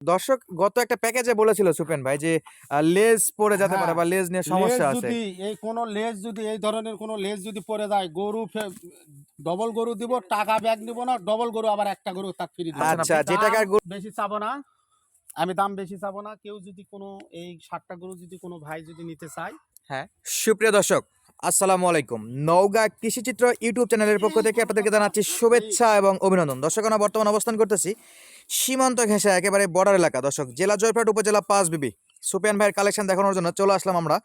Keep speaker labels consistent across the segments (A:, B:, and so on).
A: দর্শক গত একটা প্যাকেজে বলেছিল সুপেন ভাই যে লেজ পড়ে যেতে পারে
B: হ্যাঁ,
A: বা লেজ নিয়ে সমস্যা আছে।
B: যদি এই কোন লেজ যদি এই ধরনের কোন লেজ যদি পড়ে যায় গরু ডবল গরু দিব টাকা ব্যাগ নিব না ডবল গরু আবার একটা গরু তার ফ্রি দিব।
A: আচ্ছা যে টাকার গরু-
B: বেশি চাবো না আমি দাম বেশি চাবো না কেউ যদি কোনো এই সাতটা গরু যদি কোনো ভাই যদি নিতে চায়।
A: হ্যাঁ সুপ্রিয় দর্শক আসসালামু আলাইকুম। নওগাঁ কৃষিচিত্র ইউটিউব চ্যানেলের পক্ষ থেকে আপনাদেরকে জানাচ্ছি শুভেচ্ছা এবং অভিনন্দন। দর্শক, আমরা বর্তমান অবস্থান করতেছি সীমান্ত ঘেঁষা, একেবারে বর্ডার এলাকা। দর্শক, জেলা জয়পুরহাট উপজেলা পাঁচ বিবি। সুপেন ভাইয়ের কালেকশন দেখানোর জন্য চলে আসলাম আমরা।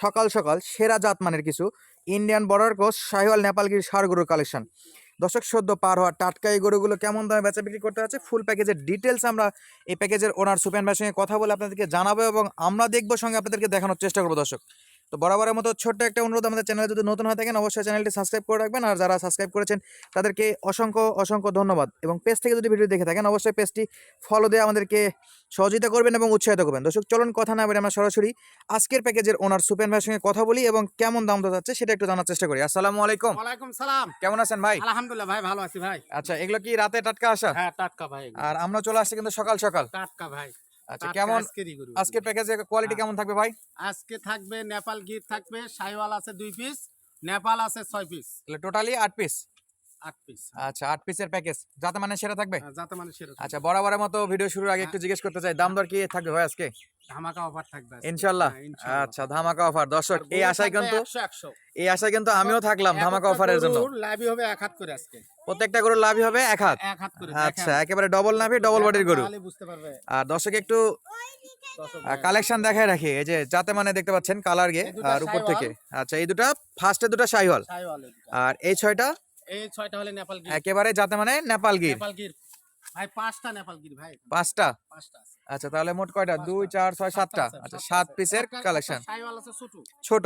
A: সকাল সকাল সেরা জাত মানের কিছু ইন্ডিয়ান বর্ডার কোচ শাহিওয়াল নেপালগির সার গরুর কালেকশন দর্শক, সদ্য পার হওয়া টাটকা এই গরুগুলো কেমন দামে বেচা বিক্রি করতে আছে ফুল প্যাকেজের ডিটেলস আমরা এই প্যাকেজের ওনার সুপেন ভাইয়ের সঙ্গে কথা বলে আপনাদেরকে জানাব এবং আমরা দেখব সঙ্গে আপনাদেরকে দেখানোর চেষ্টা করব দর্শক। তো বরাবরের মতো ছোট্ট একটা অনুরোধ আমাদের চ্যানেলে যদি নতুন হয়ে থাকেন অবশ্যই চ্যানেলটি সাবস্ক্রাইব করে রাখবেন। আর যারা সাবস্ক্রাইব করেছেন তাদেরকে অসংখ্য অসংখ্য ধন্যবাদ। এবং পেজ থেকে যদি ভিডিও দেখে থাকেন অবশ্যই পেজটি ফলো দিয়ে আমাদেরকে সহযোগিতা করবেন এবং উৎসাহিত করবেন। দর্শক চলুন কথা না বলে আমরা সরাসরি আজকের প্যাকেজের ওনার সুপেন ভাইয়ের সঙ্গে কথা বলি এবং কেমন দাম দর যাচ্ছে সেটা একটু জানার চেষ্টা করি। আসসালামু আলাইকুম।
B: ওয়ালাইকুম সালাম।
A: কেমন আছেন ভাই?
B: আলহামদুলিল্লাহ ভাই ভালো আছি ভাই।
A: আচ্ছা এগুলো কি রাতে টাটকা আসা?
B: হ্যাঁ টাটকা ভাই।
A: আর আমরা চলে আসছি কিন্তু সকাল সকাল।
B: টাটকা ভাই।
A: আচ্ছা কেমন
B: আজকে গরু।
A: প্যাকেজের কোয়ালিটি। কেমন থাকবে ভাই
B: আজকে থাকবে নেপাল গির থাকবে সাইওয়াল আছে দুই পিস নেপাল আছে ছয় পিস
A: তাহলে টোটালি আট পিস আচ্ছা আট পিসের প্যাকেজ যাতে মানে সেরা থাকবে?
B: যাতে মানে সেরকম
A: আচ্ছা বরাবরের মতো ভিডিও শুরুর আগে একটু জিজ্ঞেস করতে চাই দাম দর কি থাকবে ভাই আজকে?
B: ধামাকা অফার থাকবে হ্যাঁ, ইনশাল্লাহ।
A: আচ্ছা ধামাকা অফার দর্শক এই আশায় কিন্তু
B: 100, 100
A: এই আশায় কিন্তু আমিও থাকলাম ধামাকা অফারের জন্য।
B: লাভই হবে এক হাত করে আজকে।
A: প্রত্যেকটা গরুর লাভই হবে এক হাত?
B: এক হাত করে
A: আচ্ছা একেবারে ডবল নাভি ডবল বডির গরু।
B: বুঝতে পারবে।
A: আর দর্শক একটু কালেকশন দেখায় রাখি এই যে যাতে মানে দেখতে পাচ্ছেন কালার গে আর উপর থেকে। আচ্ছা এই দুটা ফার্স্টে দুটা শাহিওয়াল
B: সাইওয়াল
A: আর এই ছয়টা
B: এই ছয়টা হলে নেপাল গির
A: একেবারে যাতে মানে নেপাল গির
B: নেপাল গির ভাই পাঁচটা নেপাল গির ভাই।
A: পাঁচটা?
B: পাঁচটা
A: আচ্ছা তাহলে মোট কয়টা? দুই চার ছয় সাতটা আচ্ছা সাত পিসের কালেকশন
B: ছোট।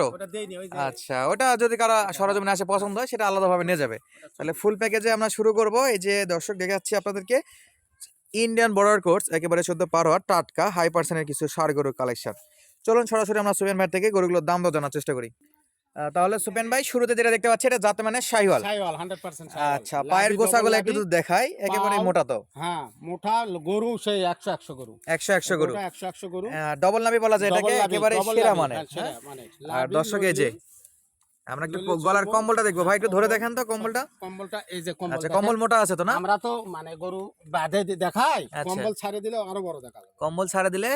A: আচ্ছা ওটা যদি কারও সরজমিনে আসে পছন্দ হয় সেটা আলাদাভাবে নিয়ে যাবে। তাহলে ফুল প্যাকেজে আমরা শুরু করব। এই যে দর্শক দেখাচ্ছি আপনাদেরকে। ইন্ডিয়ান বর্ডার কোর্স একেবারে সদ্য পার টাটকা হাই পার্সেন্টের কিছু ষাড় গরুর কালেকশন চলুন সরাসরি আমরা সুপেন ভাই থেকে গরুগুলোর দাম জানার চেষ্টা করি। তাহলে সুপেন ভাই শুরুতে যেটা দেখতে পাচ্ছি এটা জাত মানে শাহিওয়াল।
B: সাইওয়াল 100% সাইওয়াল
A: আচ্ছা পায়ের গোসা গোছাগুলো একটু যদি দেখাই একেবারে মোটা তো।
B: হ্যাঁ মোটা গরু সেই 100 100 গরু।
A: 100 100 গরু।
B: 100 100 গরু।
A: ডবল নাবি বলা যায় এটাকে একেবারে সেরা মানে। আর দর্শক এই যে আমরা একটু গলার কম্বলটা দেখব। ভাই একটু ধরে দেখেন তো কম্বলটা।
B: কম্বলটা এই যে কম্বল
A: আচ্ছা কম্বল মোটা আছে তো না?
B: আমরা তো মানে গরু বাঁধে দেখাই।
A: আচ্ছা।
B: কম্বল ছাড়ে দিলে আরও বড় দেখা যাবে।
A: কম্বল ছাড়ে দিলে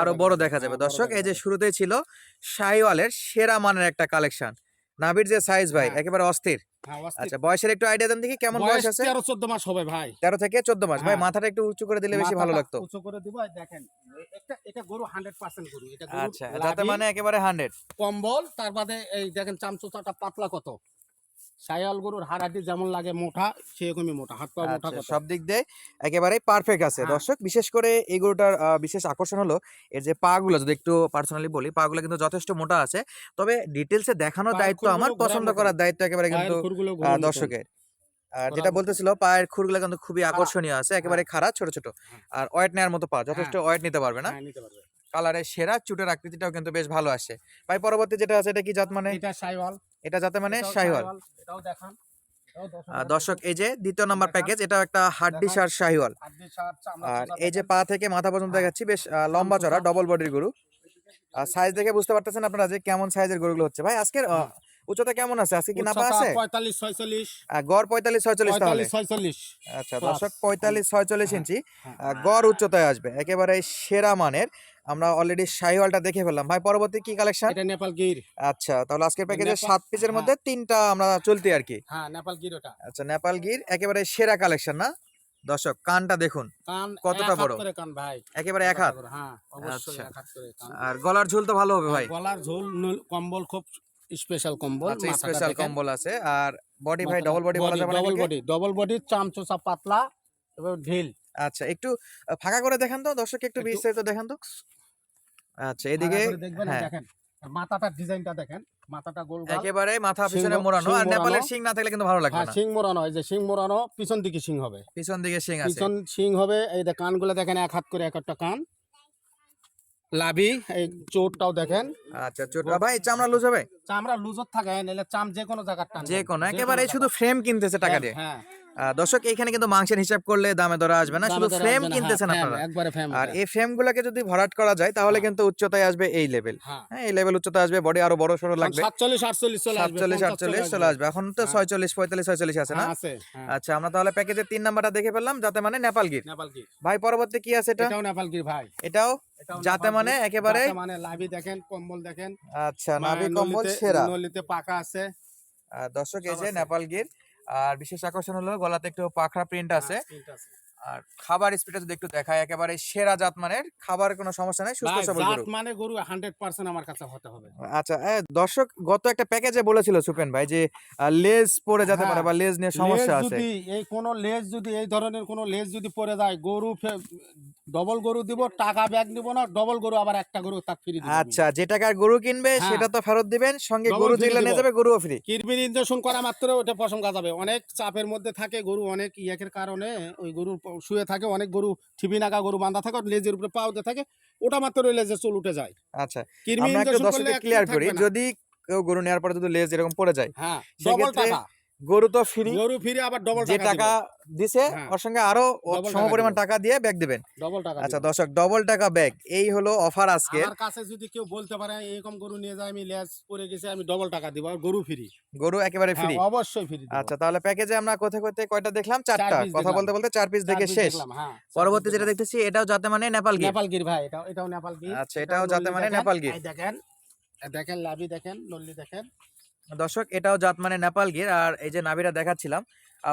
A: আরও বড় দেখা যাবে। দর্শক এই যে শুরুতেই ছিল শাহিওয়ালের সেরা মানের একটা কালেকশন নাভির যে সাইজ ভাই
B: হ্যাঁ।
A: একেবারে অস্থির।
B: হ্যাঁ,
A: আচ্ছা বয়সের একটু আইডিয়া দেন দেখি কেমন বয়স আছে?
B: 13 14 মাস হবে ভাই।
A: তেরো থেকে চোদ্দ মাস। ভাই
B: হ্যাঁ।
A: মাথাটা একটু উঁচু করে দিলে বেশি ভালো লাগতো।
B: উঁচু করে দিব দেখেন এটা এটা গরু 100% গরু এটা গরু
A: আচ্ছা যাতে মানে একেবারে হান্ড্রেড
B: কম্বল তার বাদে এই দেখেন চামচুটাটা পাতলা কত? সায়াল গরুর হাড়াটি যেমন লাগে মোটা সেরকমই মোটা হাত পা মোটা
A: আচ্ছা সব দিক দিয়ে একেবারে পারফেক্ট আছে।
B: হ্যাঁ।
A: দর্শক বিশেষ করে এই গরুটার বিশেষ আকর্ষণ হলো এর যে পা গুলো যদি একটু পার্সোনালি বলি পা গুলো কিন্তু যথেষ্ট মোটা আছে। তবে ডিটেলসে দেখানোর দায়িত্ব আমার পছন্দ করার দায়িত্ব একেবারে কিন্তু। দর্শকের। আর যেটা বলতেছিল পায়ের খুরগুলো কিন্তু খুবই আকর্ষণীয় আছে একেবারে খারাপ ছোট ছোট।
B: হ্যাঁ।
A: আর ওয়েট নেওয়ার মতো পা যথেষ্ট ওয়েট নিতে পারবে না।
B: হ্যাঁ, নিতে পারবে।
A: কালারের সেরা চুটের আকৃতিটাও কিন্তু বেশ ভালো আসে। ভাই পরবর্তী যেটা আছে এটা কি জাত মানে?
B: এটা সাইওয়াল
A: এটা যাতে মানে শাহিওয়াল
B: সাইওয়াল, এটাও দেখান। দর্শক
A: এই যে দ্বিতীয় নাম্বার প্যাকেজ এটা একটা হাড্ডি। সার শাহিওয়াল আর এই যে পা থেকে মাথা পর্যন্ত
B: হ্যাঁ।
A: দেখাচ্ছি বেশ লম্বা চড়া ডবল বডির গরু। আর সাইজ দেখে বুঝতে পারতেছেন আপনারা যে কেমন সাইজের গরুগুলো হচ্ছে। ভাই আজকের। উচ্চতা কেমন আছে? আজকে কি নাপা আছে?
B: 45 46
A: গড় পঁয়তাল্লিশ ছয়চল্লিশ তাহলে।
B: 45 46
A: আচ্ছা। দর্শক পঁয়তাল্লিশ ছয়চল্লিশ
B: হ্যাঁ,
A: ইঞ্চি।
B: হ্যাঁ।
A: গড় উচ্চতায় আসবে। একেবারে সেরা মানের আমরা অলরেডি শাহিওয়ালটা দেখে ফেললাম। ভাই পরবর্তী কি কালেকশন
B: এটা নেপাল গির।
A: আচ্ছা তাহলে আজকের প্যাকেজে সাত পিসের
B: হ্যাঁ।
A: মধ্যে তিনটা আমরা চলতি আর কি।
B: হ্যাঁ নেপাল গির ওটা।
A: আচ্ছা নেপাল গির একেবারে সেরা কালেকশন না? দর্শক কানটা দেখুন।
B: কান
A: কতটা বড়?
B: করে কান ভাই।
A: একেবারে এক হাত
B: হ্যাঁ অবশ্যই
A: আচ্ছা।
B: এক হাত করে কান।
A: আর গলার ঝুল তো ভালো হবে ভাই।
B: গলার ঝোল কম্বল খুব স্পেশাল কম্বল
A: আচ্ছা স্পেশাল কম্বল আছে। আর বডি ভাই ডবল বডি বলা যাবে
B: ডবল? বডি ডবল বডি চামচোচা পাতলা এবং ঢিল।
A: আচ্ছা একটু ফাঁকা করে দেখান তো। দর্শক একটু
B: একটু-
A: বিস্তারিত দেখান তো। আচ্ছা এদিকে
B: দেখবেন
A: হ্যাঁ।
B: দেখেন মাথাটার ডিজাইনটা দেখেন মাথাটা গোল
A: একেবারে মাথা পিছনে মোড়ানো আর নেপালের। শিং না থাকলে কিন্তু ভালো লাগবে
B: হ্যাঁ
A: না।
B: শিং মোড়ানো এই যে শিং মোড়ানো পিছন দিকে শিং হবে।
A: পিছন দিকে শিং আছে।
B: পিছন শিং হবে এই যে কানগুলো দেখেন এক হাত করে এক একটা কান। লাভি এই চোটটাও দেখেন।
A: আচ্ছা চোটটা। ভাই চামড়া লুজ হবে?
B: চামড়া লুজত থাকে নাহলে চাম যে কোনো জায়গার টান
A: যে কোনো একেবারে শুধু ফ্রেম কিনতেছে টাকা দিয়ে।
B: হ্যাঁ।
A: দর্শক এখানে কিন্তু মাংসের হিসাব করলে দামে ধরা আসবে না শুধু ফ্রেম কিনতেছেন
B: হ্যাঁ,
A: আপনারা।
B: একবারে ফ্রেম
A: আর এই ফ্রেম গুলাকে যদি ভরাট করা যায় তাহলে
B: হ্যাঁ।
A: কিন্তু উচ্চতায় আসবে এই লেভেল
B: হ্যাঁ।
A: হ্যাঁ এই লেভেল উচ্চতা আসবে বডি আরও বড় সড়ো লাগবে।
B: সাতচল্লিশ আটচল্লিশ চলে আসবে
A: সাতচল্লিশ আটচল্লিশ চলে আসবে। এখন তো। ছয়চল্লিশ পঁয়তাল্লিশ ছয়চল্লিশ আছে না?
B: আছে।
A: আচ্ছা আমরা তাহলে প্যাকেজের তিন নাম্বারটা দেখে ফেললাম যাতে মানে নেপাল গির। ভাই পরবর্তী কি আছে এটা?
B: এটাও নেপাল কি ভাই।
A: এটাও? যাতে মানে একেবারে
B: মানে লাভি দেখেন কম্বল দেখেন।
A: আচ্ছা নাভি কম্বল সেরা।
B: নলিতে পাকা আছে।
A: দর্শক এই যে নেপাল গির। আর বিশেষ আকর্ষণ হলো গলাতে একটু পাখরা প্রিন্ট আছে।
B: হ্যাঁ, আছে।
A: আর খাবার স্পিডটা যদি একটু দেখায় একেবারে সেরা জাত মানের খাবার কোনো সমস্যা নাই সুস্থ সবল
B: জাত
A: গরু।
B: মানে গরু হান্ড্রেড পার্সেন্ট আমার কাছে হতে হবে।
A: আচ্ছা দর্শক গত একটা প্যাকেজে বলেছিল সুপেন ভাই যে লেজ পড়ে যেতে পারে
B: হ্যাঁ,
A: বা লেজ নিয়ে সমস্যা আছে।
B: যদি এই কোন লেজ যদি এই ধরনের কোন লেজ যদি পড়ে যায় গরু ডবল গরু দিব টাকা ব্যাগ নিব না ডবল গরু আবার একটা গরু তার ফ্রি দিব
A: আচ্ছা যে টাকার গরু কিনবে
B: হ্যাঁ।
A: সেটা তো ফেরত দিবেন সঙ্গে গরু যেগুলো নিয়ে যাবে গরুও ফ্রি।
B: কিরবির ইঞ্জেকশন করা মাত্র ওটা প্রশংসা যাবে অনেক চাপের মধ্যে থাকে গরু অনেক ইয়াকের কারণে ওই গরু শুয়ে থাকে অনেক গরু ঠিবি নাগা গরু বাঁধা থাকে লেজের উপরে পাওতে থাকে ওটা মাত্র ওই লেজের চুল উঠে যায়।
A: আচ্ছা
B: কিরমি ইঞ্জেকশন করলে
A: ক্লিয়ার করি যদি কেউ গরু নেওয়ার পরে যদি লেজ এরকম পড়ে যায়
B: হ্যাঁ ডবল
A: সেক্ষেত্রে
B: টাকা।
A: গরু তো ফ্রি
B: গরু ফিরে আবার ডবল
A: যে
B: টাকা
A: দিছে
B: হ্যাঁ।
A: ওর সঙ্গে আরও
B: Double
A: সম
B: টাকা
A: দিয়ে ব্যাগ দিবেন।
B: ডবল টাকা
A: আচ্ছা দর্শক ডবল টাকা ব্যাগ এই হলো অফার আজকে।
B: আমার কাছে যদি কেউ বলতে পারে এরকম গরু নিয়ে যায় আমি লেজ পরে গেছে আমি ডবল টাকা দিব। আর গরু ফ্রি
A: গরু একেবারে ফ্রি
B: অবশ্যই ফ্রি
A: আচ্ছা তাহলে প্যাকেজে আমরা কোথায় কোথায় কয়টা দেখলাম? চারটা। কথা বলতে বলতে চার পিস দেখে শেষ।
B: হ্যাঁ
A: পরবর্তী যেটা দেখতেছি এটাও যাতে মানে নেপাল গির।
B: নেপাল গির ভাই এটাও এটাও নেপাল গির।
A: আচ্ছা, এটাও যাতে মানে নেপাল গির।
B: দেখেন দেখেন লাভি দেখেন নল্লি দেখেন।
A: দর্শক এটাও জাত মানে নেপাল গির আর এই যে নাভিটা দেখাচ্ছিলাম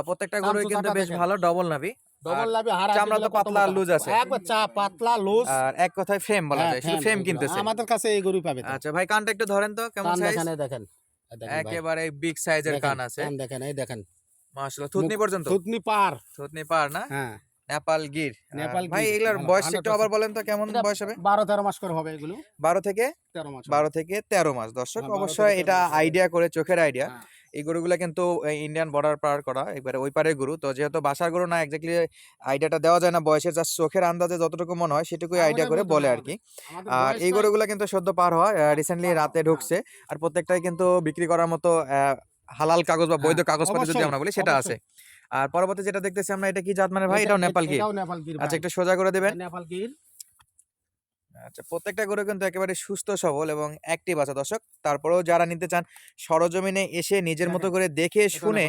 A: প্রত্যেকটা গরুই কিন্তু বেশ ভালো ডবল নাভি।
B: ডবল লাভি হারা
A: চামড়া তো পাতলা লুজ আছে।
B: একবার চা পাতলা লুজ।
A: আর এক কথায় ফ্রেম বলা যায় শুধু ফ্রেম কিনতেছে।
B: আমাদের কাছে এই গরু পাবে
A: আচ্ছা ভাই কানটা একটু ধরেন তো কেমন সাইজ
B: দেখেন।
A: একেবারে বিগ সাইজের কান আছে।
B: দেখেন এই দেখেন।
A: মাশাআল্লাহ থুতনি পর্যন্ত?
B: থুতনি পার।
A: থুতনি পার না?
B: হ্যাঁ।
A: নেপাল গির।
B: নেপাল
A: ভাই এগুলার বয়স একটু আবার বলেন তো কেমন বয়স হবে?
B: বারো তেরো মাস করে হবে এগুলো।
A: বারো থেকে?
B: তেরো মাস হবে।
A: বারো থেকে তেরো মাস। দর্শক
B: হ্যাঁ, 12
A: অবশ্যই এটা
B: 13।
A: আইডিয়া করে চোখের আইডিয়া
B: হ্যাঁ।
A: এই গরুগুলা কিন্তু ইন্ডিয়ান বর্ডার পার করা একবারে ওই গরু। তো যেহেতু বাসার গরু না এক্স্যাক্টলি আইডিয়াটা দেওয়া যায় না বয়সের যা চোখের আন্দাজে যতটুকু মনে হয় সেটুকুই আইডিয়া করে বলে আর কি আর এই গরুগুলা কিন্তু সদ্য পার হয় রিসেন্টলি রাতে
B: হ্যাঁ।
A: ঢুকছে। আর প্রত্যেকটাই কিন্তু বিক্রি করার মতো হালাল কাগজ বা বৈধ কাগজপত্র যদি আমরা বলি সেটা আছে। আর পরবর্তী যেটা দেখতেছি আমরা এটা কি জাত মানে ভাই?
B: এটা-
A: এটাও নেপাল গির। আচ্ছা
B: একটা
A: একটু সোজা করে দেবেন।
B: নেপাল গির।
A: আচ্ছা প্রত্যেকটা গরু কিন্তু একেবারে সুস্থ সবল এবং অ্যাক্টিভ আছে দর্শক। তারপরেও যারা নিতে চান সরজমিনে এসে নিজের মতো করে দেখে শুনে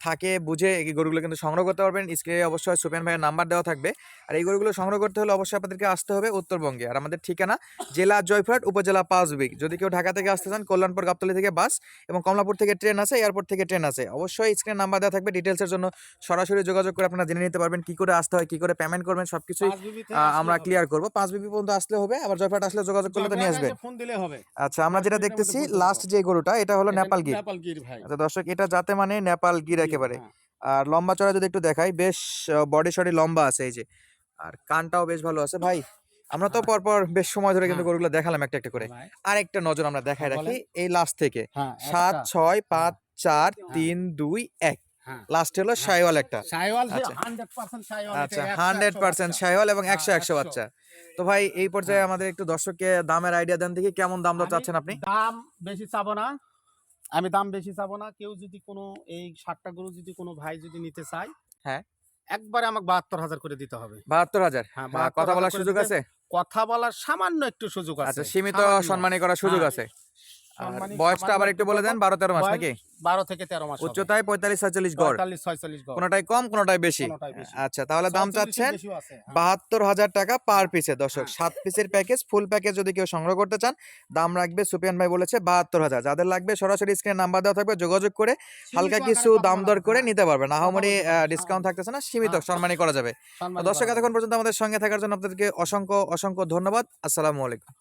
A: থাকে বুঝে এই গরুগুলো কিন্তু সংগ্রহ করতে পারবেন। স্ক্রিনে অবশ্যই সুপেন ভাইয়ের নাম্বার দেওয়া থাকবে। আর এই গরুগুলো সংগ্রহ করতে হলে অবশ্যই আপনাদেরকে আসতে হবে উত্তরবঙ্গে। আর আমাদের ঠিকানা জেলা জয়ফ্রাট উপজেলা পাঁচবিক যদি কেউ ঢাকা থেকে আসতে চান কল্যাণপুর গাবতলী থেকে বাস এবং কমলাপুর থেকে ট্রেন আছে এয়ারপোর্ট থেকে ট্রেন আছে অবশ্যই স্ক্রিনে নাম্বার দেওয়া থাকবে। ডিটেলসের জন্য সরাসরি যোগাযোগ করে আপনারা জেনে নিতে পারবেন কি করে আসতে হয় কি করে পেমেন্ট করবেন
B: বিবিতে
A: আহ, আমরা ক্লিয়ার করব। পাঁচ বিপি পর্যন্ত আসলে হবে আবার জয়ফ্রাট আসলে যোগাযোগ করলে তো নিয়ে আসবে।
B: ফোন দিলে হবে।
A: আচ্ছা আমরা যেটা
B: মধ্যে
A: দেখতেছি লাস্ট যে গরুটা এটা হলো নেপাল গির।
B: নেপাল গির ভাই।
A: আচ্ছা দর্শক এটা যাতে মানে নেপাল গির একেবারে।
B: হ্যাঁ।
A: আর লম্বা চড়া যদি একটু দেখাই বেশ বডি শডি লম্বা আছে এই যে। আর কানটাও বেশ ভালো আছে। ভাই আমরা তো
B: হ্যাঁ।
A: পরপর বেশ সময় ধরে কিন্তু
B: হ্যাঁ।
A: গরুগুলো দেখালাম একটা একটা করে।
B: আরেকটা
A: আর একটা নজর আমরা দেখাই রাখি এই লাস্ট থেকে। সাত ছয় পাঁচ চার। তিন দুই এক। লাস্ট হলো সাইওয়াল একটা।
B: সাইওয়াল
A: আচ্ছা।
B: 100% সাইওয়াল
A: আচ্ছা
B: বাচ্চা।
A: এবং
B: হ্যাঁ।
A: বাচ্চা। তো ভাই এই পর্যায়ে
B: হ্যাঁ।
A: আমাদের একটু দর্শককে দামের আইডিয়া দেন দেখি কেমন দাম দর চাচ্ছেন আপনি।
B: দাম বেশি চাবো না। আমি দাম বেশি চাবো না। কেউ যদি কোনো এই ষাটটা গরু যদি কোনো ভাই যদি নিতে চায়
A: হ্যাঁ।
B: একবারে আমাকে বাহাত্তর হাজার করে দিতে হবে।
A: বাহাত্তর হাজার?
B: হ্যাঁ,
A: হ্যাঁ, কথা বলার সুযোগ আছে?
B: কথা বলার সামান্য একটু সুযোগ আছে।
A: আচ্ছা সীমিত সম্মানী করার সুযোগ
B: হ্যাঁ,
A: আছে। বয়সটা আবার একটু বলে দেন বারো তেরো মাস নাকি
B: বারো থেকে তেরো মাস
A: উচ্চতায় পঁয়তাল্লিশ ছয়চল্লিশ গড়
B: ছয়চল্লিশ।
A: কোনোটাই কম কোনোটাই বেশি আচ্ছা তাহলে দাম চাচ্ছেন
B: হ্যাঁ।
A: বাহাত্তর হাজার টাকা পার পিসে দর্শক
B: হ্যাঁ।
A: সাত পিসের প্যাকেজ ফুল প্যাকেজ যদি কেউ সংগ্রহ করতে চান দাম রাখবে সুপিয়ান ভাই বলেছে বাহাত্তর হাজার যাদের লাগবে সরাসরি স্ক্রিনে নাম্বার দেওয়া থাকবে যোগাযোগ করে হালকা কিছু দাম দর করে
B: হ্যাঁ।
A: নিতে পারবেন আহামরি
B: কথা
A: ডিসকাউন্ট
B: হ্যাঁ।
A: থাকতেছে না সীমিত
B: হ্যাঁ।
A: সম্মানী করা যাবে দর্শক এতক্ষণ পর্যন্ত আমাদের সঙ্গে থাকার জন্য আপনাদেরকে অসংখ্য অসংখ্য ধন্যবাদ আসসালামু আলাইকুম